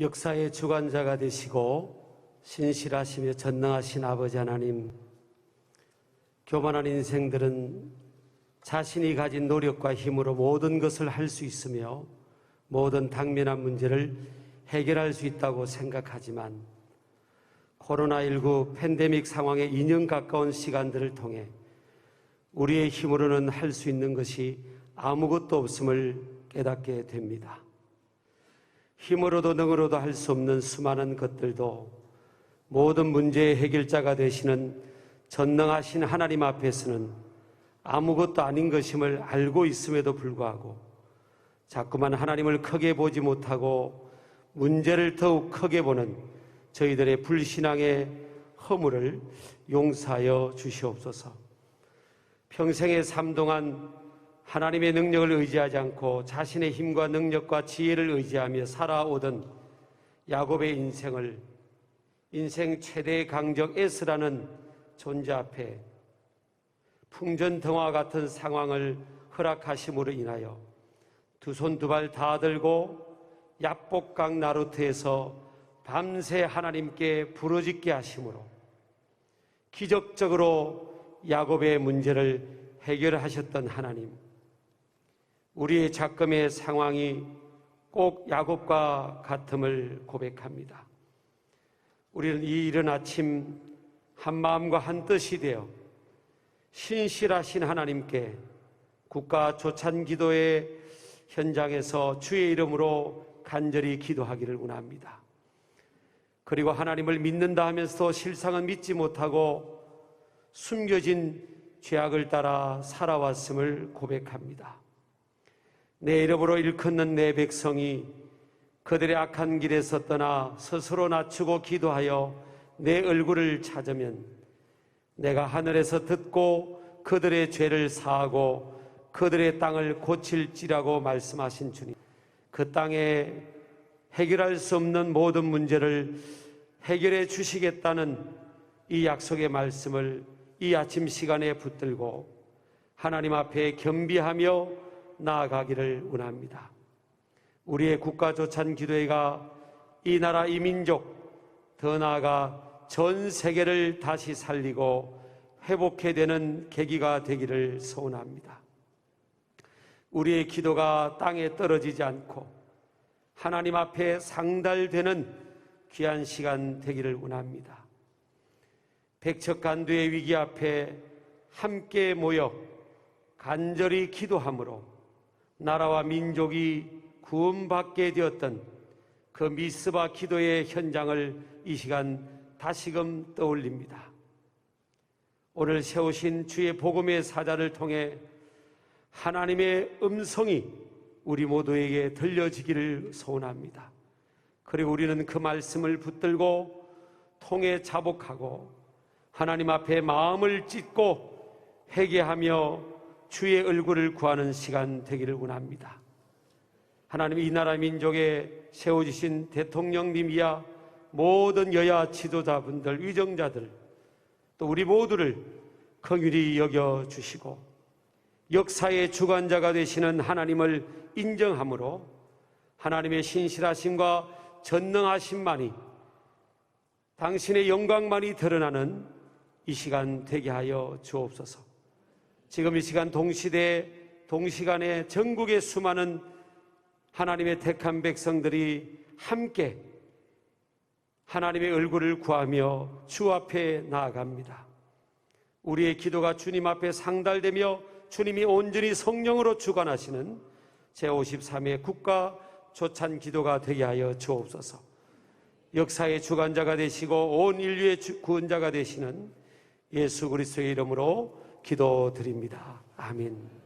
역사의 주관자가 되시고 신실하시며 전능하신 아버지 하나님, 교만한 인생들은 자신이 가진 노력과 힘으로 모든 것을 할 수 있으며 모든 당면한 문제를 해결할 수 있다고 생각하지만 코로나19 팬데믹 상황의 2년 가까운 시간들을 통해 우리의 힘으로는 할 수 있는 것이 아무것도 없음을 깨닫게 됩니다. 힘으로도 능으로도 할 수 없는 수많은 것들도 모든 문제의 해결자가 되시는 전능하신 하나님 앞에서는 아무것도 아닌 것임을 알고 있음에도 불구하고 자꾸만 하나님을 크게 보지 못하고 문제를 더욱 크게 보는 저희들의 불신앙의 허물을 용서하여 주시옵소서. 평생의 삶 동안 하나님의 능력을 의지하지 않고 자신의 힘과 능력과 지혜를 의지하며 살아오던 야곱의 인생을 인생 최대의 강적 에스라는 존재 앞에 풍전등화 같은 상황을 허락하심으로 인하여 두 손 두 발 다 들고 야복강 나루트에서 밤새 하나님께 부르짖게 하심으로 기적적으로 야곱의 문제를 해결하셨던 하나님 우리의 작금의 상황이 꼭 야곱과 같음을 고백합니다. 우리는 이 이른 아침 한 마음과 한 뜻이 되어 신실하신 하나님께 국가 조찬 기도의 현장에서 주의 이름으로 간절히 기도하기를 원합니다. 그리고 하나님을 믿는다 하면서도 실상은 믿지 못하고 숨겨진 죄악을 따라 살아왔음을 고백합니다. 내 이름으로 일컫는 내 백성이 그들의 악한 길에서 떠나 스스로 낮추고 기도하여 내 얼굴을 찾으면 내가 하늘에서 듣고 그들의 죄를 사하고 그들의 땅을 고칠지라고 말씀하신 주님. 그 땅에 해결할 수 없는 모든 문제를 해결해 주시겠다는 이 약속의 말씀을 이 아침 시간에 붙들고 하나님 앞에 겸비하며 나아가기를 원합니다. 우리의 국가조찬 기도회가 이 나라 이 민족 더 나아가 전 세계를 다시 살리고 회복해 되는 계기가 되기를 소원합니다. 우리의 기도가 땅에 떨어지지 않고 하나님 앞에 상달되는 귀한 시간 되기를 원합니다. 백척 간두의 위기 앞에 함께 모여 간절히 기도함으로 나라와 민족이 구원받게 되었던 그 미스바 기도의 현장을 이 시간 다시금 떠올립니다. 오늘 세우신 주의 복음의 사자를 통해 하나님의 음성이 우리 모두에게 들려지기를 소원합니다. 그리고 우리는 그 말씀을 붙들고 통해 자복하고 하나님 앞에 마음을 찢고 회개하며 주의 얼굴을 구하는 시간 되기를 원합니다. 하나님 이 나라 민족에 세워주신 대통령님이야 모든 여야 지도자분들, 위정자들, 또 우리 모두를 긍휼히 여겨 주시고 역사의 주관자가 되시는 하나님을 인정함으로 하나님의 신실하심과 전능하심만이 당신의 영광만이 드러나는 이 시간 되게 하여 주옵소서. 지금 이 시간 동시대 동시간에 전국의 수많은 하나님의 택한 백성들이 함께 하나님의 얼굴을 구하며 주 앞에 나아갑니다. 우리의 기도가 주님 앞에 상달되며 주님이 온전히 성령으로 주관하시는 제53회 국가 조찬 기도가 되게 하여 주옵소서. 역사의 주관자가 되시고 온 인류의 구원자가 되시는 예수 그리스도의 이름으로 기도드립니다. 아멘.